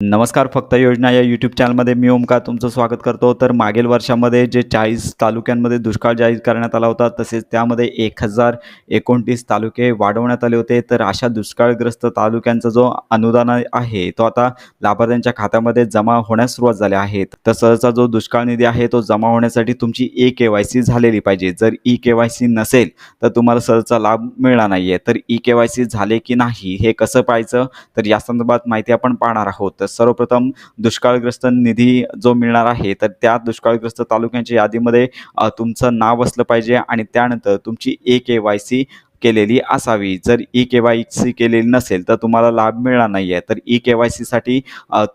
नमस्कार फक्त योजना या यूट्यूब चॅनलमध्ये मी ओमकार तुमचं स्वागत करतो. तर मागील वर्षामध्ये जे चाळीस तालुक्यांमध्ये दुष्काळ जाहीर करण्यात आला होता तसेच त्यामध्ये एक हजार एकोणतीस तालुके वाढवण्यात आले होते. तर अशा दुष्काळग्रस्त तालुक्यांचा जो अनुदान आहे तो आता लाभार्थ्यांच्या खात्यामध्ये जमा होण्यास सुरुवात झाली तर तसंचा जो दुष्काळ निधी आहे तो जमा होण्यासाठी तुमची ई के वाय सी झालेली पाहिजे. जर ई के वाय सी नसेल तर तुम्हाला सहजचा लाभ मिळणार नाही आहे तर ई के वाय सी झाले की नाही हे कसं पाहायचं? तर या संदर्भात माहिती आपण पाहणार आहोत. तर सर्वप्रथम दुष्काळग्रस्त निधी जो मिळणार आहे तर त्या दुष्काळग्रस्त तालुक्यांच्या यादीमध्ये तुमचं नाव असलं पाहिजे आणि त्यानंतर तुमची ए के वाय सी केलेली असावी. जर ई के वाय सी केलेली नसेल तर तुम्हाला लाभ मिळणार नाही आहे तर ई के वाय सीसाठी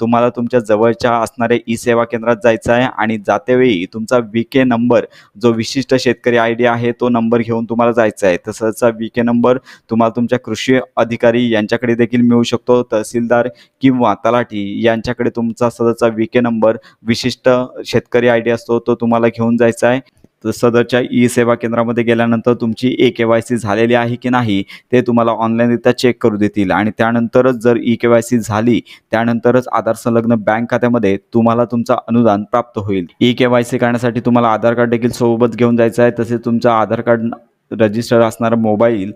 तुम्हाला तुमच्या जवळच्या असणाऱ्या ई सेवा केंद्रात जायचं आहे आणि जातेवेळी तुमचा वी के नंबर जो विशिष्ट शेतकरी आय डी आहे तो नंबर घेऊन तुम्हाला जायचा आहे. तसंच वी के नंबर तुम्हाला तुमच्या कृषी अधिकारी यांच्याकडे देखील मिळू शकतो. तहसीलदार किंवा तलाठी यांच्याकडे तुमचा सदरचा वी के नंबर विशिष्ट शेतकरी आय डी असतो तो तुम्हाला घेऊन जायचा आहे. तर सदरच्या ई सेवा केंद्रामध्ये गेल्यानंतर तुमची ए के वाय सी झालेली आहे की नाही ते तुम्हाला ऑनलाईनरित्या चेक करू देतील. आणि त्यानंतरच जर ई के वाय सी झाली त्यानंतरच आधार संलग्न बँक खात्यामध्ये तुम्हाला तुमचं अनुदान प्राप्त होईल. ई के वाय सी करण्यासाठी तुम्हाला आधार कार्ड देखील सोबत घेऊन जायचं आहे. तसेच तुमचं आधार कार्ड रजिस्टर असणारा मोबाईल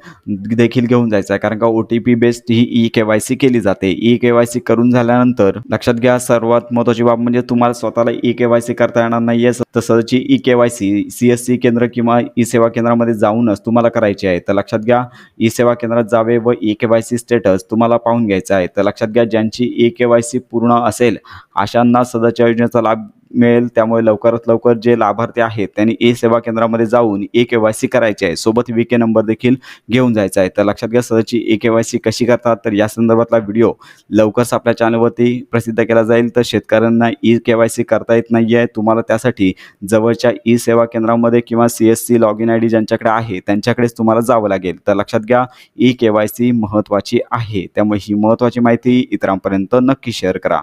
देखील घेऊन जायचा आहे. कारण का ओ टी पी बेस्ड ही ई के वाय सी केली जाते. ई के वाय सी करून झाल्यानंतर लक्षात घ्या सर्वात महत्त्वाची बाब म्हणजे तुम्हाला स्वतःला ई के वाय सी करता येणार नाही आहे. तसंची E K Y C C S C केंद्र किंवा ई सेवा केंद्रामध्ये जाऊनच तुम्हाला करायची आहे. तर लक्षात घ्या ई सेवा केंद्रात जावे व E K Y C status तुम्हाला पाहून घ्यायचा आहे. तर लक्षात घ्या ज्यांची ई के वाय सी पूर्ण असेल अशांना सदरच्या योजनेचा लाभ मिळेल त्यामुळे लवकरात लवकर जे लाभार्थी आहेत त्यांनी ई सेवा केंद्रामध्ये जाऊन ए के वाय सी करायची आहे. सोबत वी के नंबर देखील घेऊन जायचा आहे. तर लक्षात घ्या सदरची ए के वाय सी कशी करतात तर या संदर्भातला व्हिडिओ लवकरच आपल्या चॅनलवरती प्रसिद्ध केला जाईल. तर शेतकऱ्यांना ई के वाय सी करता येत नाही आहे. तुम्हाला त्यासाठी जवळच्या ई सेवा केंद्रामध्ये किंवा C S C log in I D ज्यांच्याकडे आहे त्यांच्याकडेच तुम्हाला जावं लागेल. तर लक्षात घ्या ई के वाय सी महत्त्वाची आहे. त्यामुळे ही महत्त्वाची माहिती इतरांपर्यंत नक्की शेअर करा.